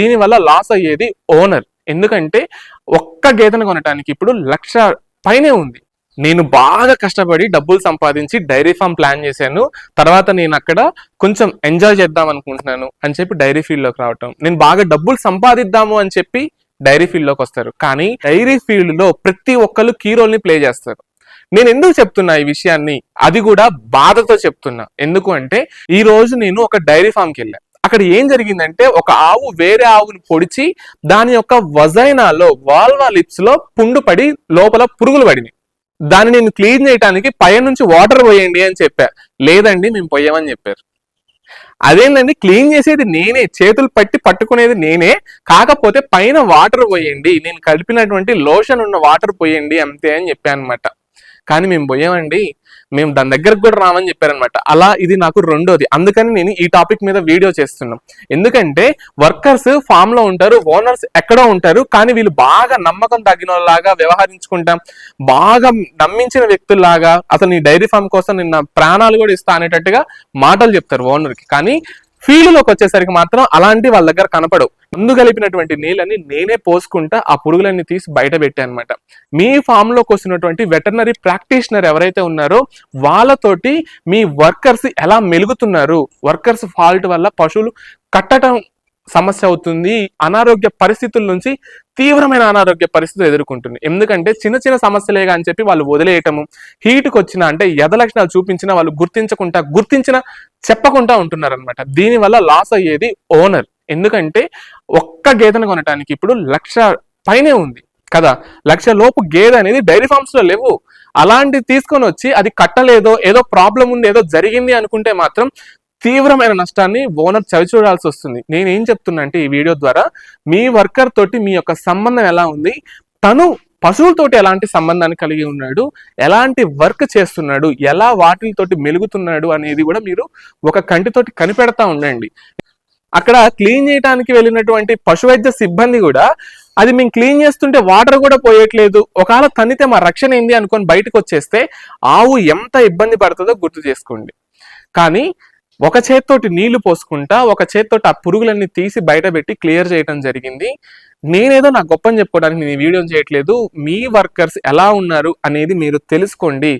దీనివల్ల లాస్ అయ్యేది ఓనర్ ఎందుకంటే ఒక్క గేదెను కొనడానికి ఇప్పుడు లక్ష పైనే ఉంది. నేను బాగా కష్టపడి డబ్బులు సంపాదించి డైరీ ఫామ్ ప్లాన్ చేశాను. తర్వాత నేను అక్కడ కొంచెం ఎంజాయ్ చేద్దాం అనుకుంటున్నాను అని చెప్పి డైరీ ఫీల్డ్లోకి రావటం. నేను బాగా డబ్బులు సంపాదిద్దాము అని చెప్పి డైరీ ఫీల్డ్లోకి వస్తారు. కానీ డైరీ ఫీల్డ్లో ప్రతి ఒక్కరు కీ రోల్ని ప్లే చేస్తారు. నేను ఎందుకు చెప్తున్నా ఈ విషయాన్ని? అది కూడా బాధతో చెప్తున్నా. ఎందుకు అంటే ఈ రోజు నేను ఒక డైరీ ఫామ్కి వెళ్ళాను అక్కడ ఏం జరిగిందంటే ఒక ఆవు వేరే ఆవుని పొడిచి దాని యొక్క వజైనాలో వాల్వా లిప్స్లో పుండు పడి లోపల పురుగులు పడినాయి. దాన్ని నేను క్లీన్ చేయడానికి పై నుంచి వాటర్ పోయండి అని చెప్పా. లేదండి మేము పోయామని చెప్పారు. అదేంటండి క్లీన్ చేసేది నేనే చేతులు పట్టి పట్టుకునేది నేనే కాకపోతే పైన వాటర్ పోయండి నేను కలిపినటువంటి లోషన్ ఉన్న వాటర్ పోయండి అంతే అని చెప్పాను అనమాట కానీ మేము పోయామండి మేము దాని దగ్గరకు కూడా రామని చెప్పారనమాట అలా ఇది నాకు రెండోది. అందుకని నేను ఈ టాపిక్ మీద వీడియో చేస్తున్నాం. ఎందుకంటే వర్కర్స్ ఫామ్లో ఉంటారు ఓనర్స్ ఎక్కడో ఉంటారు కానీ వీళ్ళు బాగా నమ్మకం తగ్గిన లాగా వ్యవహరించుకుంటాం. బాగా నమ్మించిన వ్యక్తుల్లాగా అసలు నీ డైరీ ఫామ్ కోసం నిన్న ప్రాణాలు కూడా ఇస్తా అనేటట్టుగా మాటలు చెప్తారు ఓనర్కి కానీ ఫీల్డ్లోకి వచ్చేసరికి మాత్రం అలాంటి వాళ్ళ దగ్గర కనపడవు. ముందు కలిపినటువంటి నీళ్ళని నేనే పోసుకుంటా ఆ పురుగులన్నీ తీసి బయట పెట్టాను అనమాట మీ ఫామ్లోకి వస్తున్నటువంటి వెటర్నరీ ప్రాక్టీషనర్ ఎవరైతే ఉన్నారో వాళ్ళతోటి మీ వర్కర్స్ ఎలా మెలుగుతున్నారు? వర్కర్స్ ఫాల్ట్ వల్ల పశువులు కట్టడం సమస్య అవుతుంది అనారోగ్య పరిస్థితుల నుంచి తీవ్రమైన అనారోగ్య పరిస్థితులు ఎదుర్కొంటుంది. ఎందుకంటే చిన్న చిన్న సమస్యలేగా అని చెప్పి వాళ్ళు వదిలేయటము హీట్కి వచ్చిన అంటే యథ లక్షణాలు చూపించినా వాళ్ళు గుర్తించకుండా గుర్తించిన చెప్పకుండా ఉంటున్నారు అనమాట దీనివల్ల లాస్ అయ్యేది ఓనర్ ఎందుకంటే ఒక్క గేదెను కొనడానికి ఇప్పుడు లక్ష పైనే ఉంది కదా. లక్ష లోపు గేదె అనేది డైరీ ఫార్మ్స్లో లేవు. అలాంటివి తీసుకొని వచ్చి అది కట్టలేదో ఏదో ప్రాబ్లం ఉంది ఏదో జరిగింది అనుకుంటే మాత్రం తీవ్రమైన నష్టాన్ని ఓనర్ చవిచూడాల్సి వస్తుంది. నేను ఏం చెప్తున్నా అంటే ఈ వీడియో ద్వారా మీ వర్కర్ తోటి మీ యొక్క సంబంధం ఎలా ఉంది? తను పశువులతోటి ఎలాంటి సంబంధాన్ని కలిగి ఉన్నాడు? ఎలాంటి వర్క్ చేస్తున్నాడు? ఎలా వాటితోటి మెలుగుతున్నాడు అనేది కూడా మీరు ఒక కంటితోటి కనిపెడతా ఉండండి. అక్కడ క్లీన్ చేయడానికి వెళ్ళినటువంటి పశువైద్య సిబ్బంది కూడా అది మేము క్లీన్ చేస్తుంటే వాటర్ కూడా పోయట్లేదు. ఒకవేళ తన్నితే మా రక్షణ ఏంది అనుకొని బయటకు వచ్చేస్తే ఆవు ఎంత ఇబ్బంది పడుతుందో గుర్తు చేసుకోండి. కానీ ఒక చేత్తోటి నీళ్ళు పోసుకుంటా ఒక చేత్తోటి ఆ పురుగులన్నీ తీసి బయట పెట్టి క్లియర్ చేయడం జరిగింది. నేనేదో నా గొప్పని చెప్పుకోవడానికి నేను ఈ వీడియో చేయట్లేదు. మీ వర్కర్స్ ఎలా ఉన్నారు అనేది మీరు తెలుసుకోండి.